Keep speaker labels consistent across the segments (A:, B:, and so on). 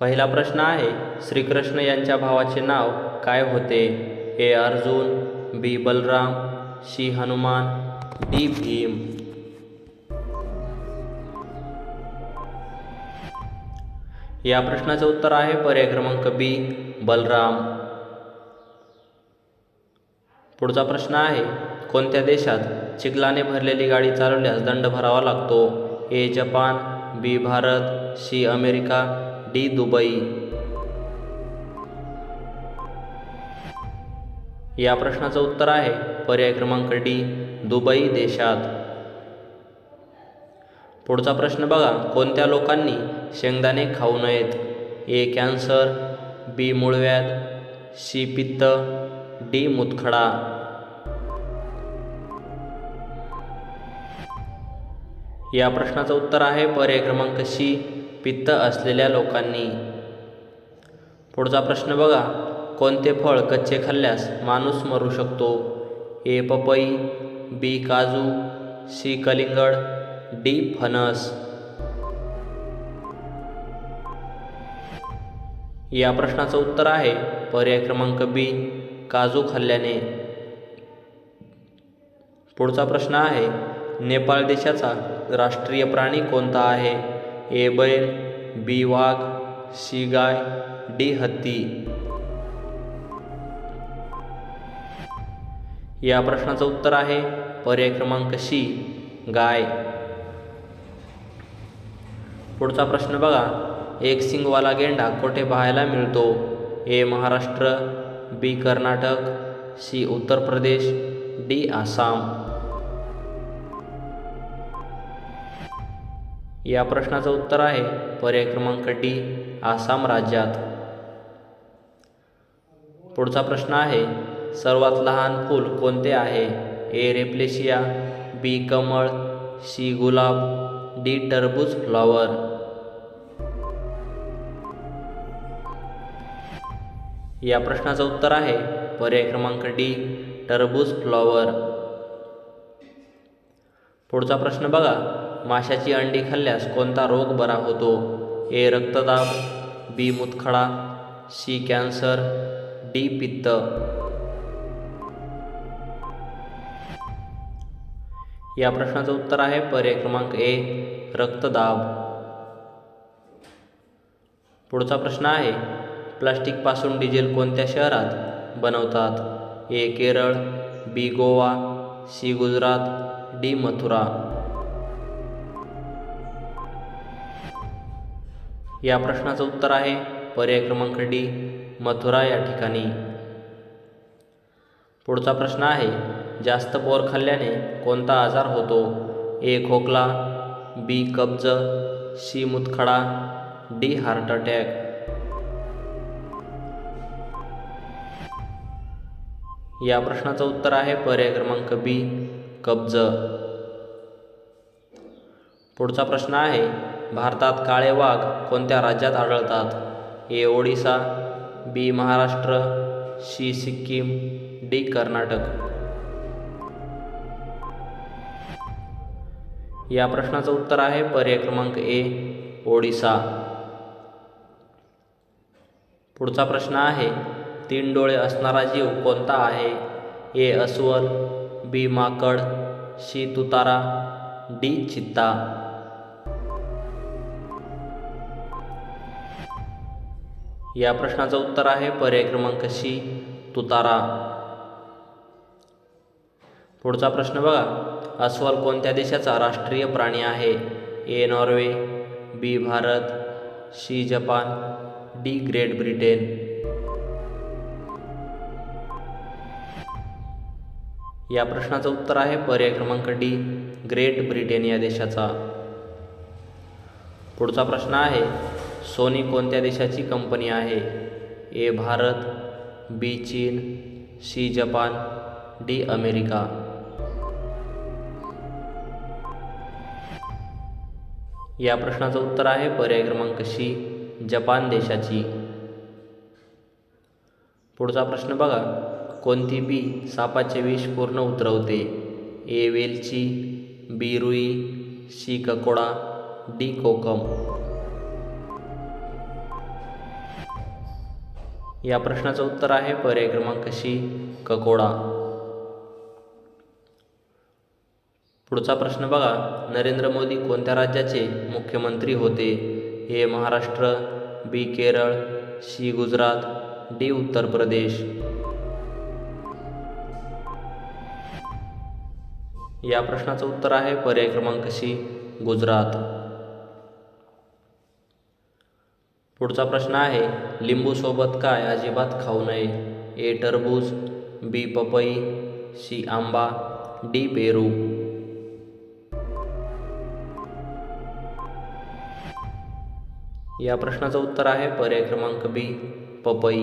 A: पहिला प्रश्न आहे श्रीकृष्ण यांच्या भावाचे नाव काय होते? A Arjun B Balram C Hanuman D Bhim. या प्रश्नाचं उत्तर आहे पर्याय क्रमांक बी बलराम. पुढचा प्रश्न आहे कोणत्या देशात चिखलाने भरलेली गाडी चालवल्यास दंड भरावा लागतो? A Japan B Bharat C America D Dubai. या प्रश्नाचं उत्तर आहे पर्याय क्रमांक डी दुबई देशात. पुढचा प्रश्न बघा कोणत्या लोकांनी शेंगदाणे खाऊ नयेत? ए कॅन्सर बी मूळव्याध सी पित्त डी मुतखडा. या प्रश्नाचं उत्तर आहे पर्याय क्रमांक सी पित्त असलेल्या लोकांनी. पुढचा प्रश्न बघा. कोणते फळ कच्चे खाल्ल्यास माणूस मरू शकतो? ए पपई बी काजू सी कलिंगड डी फणस. या प्रश्नाचं उत्तर आहे पर्याय क्रमांक बी काजू खाल्ल्याने. पुढचा प्रश्न आहे नेपाळ देशाचा राष्ट्रीय प्राणी कोणता आहे? ए बैल बी वाघ सी गाय डी हत्ती. या प्रश्नाचं उत्तर आहे पर्याय क्रमांक सी गाय. पुढचा प्रश्न बघा. एक सिंगवाला गेंडा कोठे पाहायला मिळतो? A Maharashtra B Karnataka C Uttar Pradesh D Assam. या प्रश्नाचं उत्तर आहे पर्याय क्रमांक डी आसाम राज्यात. पुढचा प्रश्न आहे सर्वात लहान फूल कोणते आहे? ए रेप्लेशिया बी कमळ सी गुलाब डी टरबूज फ्लॉवर. या प्रश्नाचं उत्तर आहे पर्याय क्रमांक डी टरबूज फ्लॉवर. पुढचा प्रश्न बघा माशाची अंडी खाल्ल्यास कोणता रोग बरा होतो? ए रक्तदाब बी मुतखडा सी कॅन्सर डी पित्त. या प्रश्नाचं उत्तर आहे पर्याय क्रमांक ए रक्तदाब. पुढचा प्रश्न आहे प्लास्टिकपासून डिझेल कोणत्या शहरात बनवतात? A Kerala B Goa C Gujarat D Mathura. या प्रश्नाचं उत्तर आहे पर्याय क्रमांक डी मथुरा या ठिकाणी. पुढचा प्रश्न आहे जास्त बोर खाल्ल्याने कोणता आजार होतो? ए खोकला बी कब्ज सी मुतखडा डी हार्ट अटॅक. या प्रश्नाचं उत्तर आहे पर्याय क्रमांक बी कब्ज. पुढचा प्रश्न आहे भारतात काळे वाघ कोणत्या राज्यात आढळतात? A Odisha B Maharashtra C Sikkim D Karnataka. या प्रश्नाचं उत्तर आहे पर्याय क्रमांक ए ओडिसा. पुढचा प्रश्न आहे तीन डोळे असणारा जीव कोणता आहे? ए अस्वल बी माकड सी तुतारा डी चित्ता. या प्रश्नाचं उत्तर आहे. पर्याय क्रमांक सी तुतारा. पुढचा प्रश्न बघा. अस्वल कोणत्या देशाचा राष्ट्रीय प्राणी आहे? A Norway B Bharat C Japan D Great Britain. या प्रश्नाचं उत्तर आहे. पर्याय क्रमांक डी ग्रेट ब्रिटेन या देशाचा. पुढचा प्रश्न आहे. सोनी कोणत्या देशाची कंपनी आहे? ए भारत बी चीन सी जपान डी अमेरिका. या प्रश्नाचं उत्तर आहे पर्याय क्रमांक सी जपान देशाची. पुढचा प्रश्न बघा. कोणती बी सापाचे विष पूर्ण उतरवते? ए वेलची बी रुई सी ककोडा डी कोकम. या प्रश्नाचं उत्तर आहे पर्याय क्रमांक शी ककोडा. पुढचा प्रश्न बघा. नरेंद्र मोदी कोणत्या राज्याचे मुख्यमंत्री होते? A Maharashtra B Kerala C Gujarat D Uttar Pradesh. या प्रश्नाचं उत्तर आहे पर्याय क्रमांक सी गुजरात. पुढचा प्रश्न आहे लिंबूसोबत काय अजिबात खाऊ नये? ए टरबूज बी पपई सी आंबा डी पेरू. या प्रश्नाचं उत्तर आहे पर्याय क्रमांक बी पपई.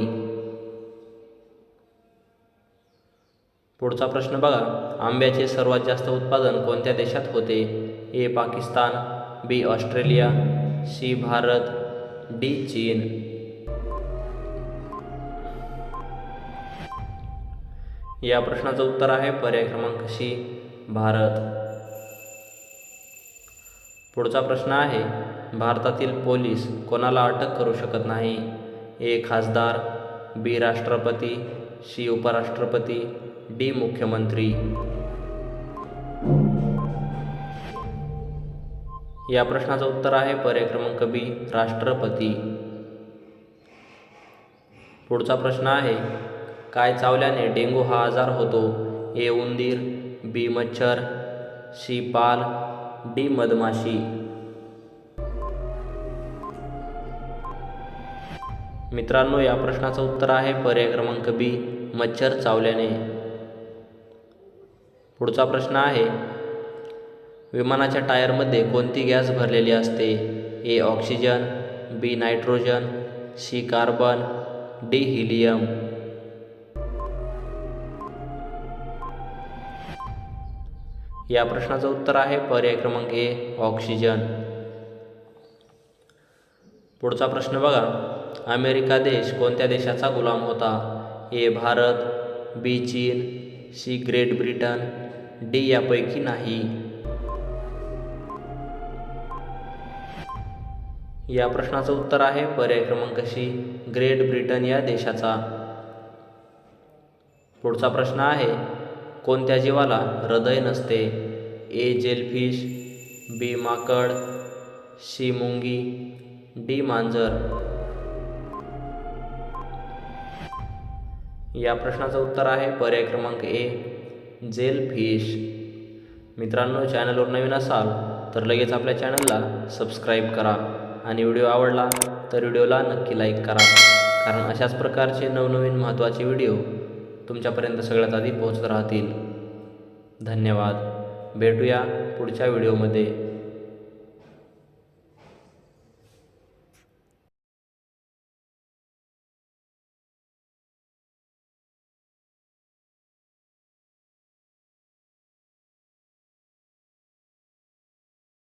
A: पुढचा प्रश्न बघा आंब्याचे सर्वात जास्त उत्पादन कोणत्या देशात होते? A Pakistan B Australia C Bharat D चीन. या प्रश्नाचं उत्तर आहे पर्याय क्रमांक सी भारत. पुढचा प्रश्न आहे भारतातील पोलीस कोणाला अटक करू शकत नाही? ए खासदार बी राष्ट्रपती सी उपराष्ट्रपती डी मुख्यमंत्री. या प्रश्नाचं उत्तर आहे पर्याय क्रमांक बी राष्ट्रपती. पुढचा प्रश्न आहे काय चावल्याने डेंगू हा आजार होतो? ए उंदीर बी मच्छर सी पाल डी मधमाशी. मित्रांनो या प्रश्नाचं उत्तर आहे पर्याय क्रमांक बी मच्छर चावल्याने. पुढचा प्रश्न आहे विमानाच्या टायरमध्ये कोणती गॅस भरलेली असते? A oxygen B nitrogen C carbon D helium. या प्रश्नाचं उत्तर आहे पर्याय क्रमांक ए ऑक्सिजन. पुढचा प्रश्न बघा. अमेरिका देश कोणत्या देशाचा गुलाम होता? ए भारत बी चीन सी ग्रेट ब्रिटन डी यापैकी नाही. या प्रश्नाचं उत्तर आहे पर्याय क्रमांक सी ग्रेट ब्रिटन या देशाचा. पुढचा प्रश्न आहे कोणत्या जीवाला हृदय नसते? ए. जेलफिश बी. माकड सी. मुंगी डी. मांजर. या प्रश्नाचं उत्तर आहे पर्याय क्रमांक ए जेल फिश मित्रांनो चॅनलवर नवीन असाल तर लगेच आपल्या चॅनलला सबस्क्राईब करा. आणि व्हिडिओ आवडला तर व्हिडिओला नक्की लाईक करा. कारण अशाच प्रकारचे नवनवीन महत्त्वाचे व्हिडिओ तुमच्यापर्यंत सगळ्यात आधी पोहोचत राहतील. धन्यवाद. भेटूया पुढच्या व्हिडिओमध्ये.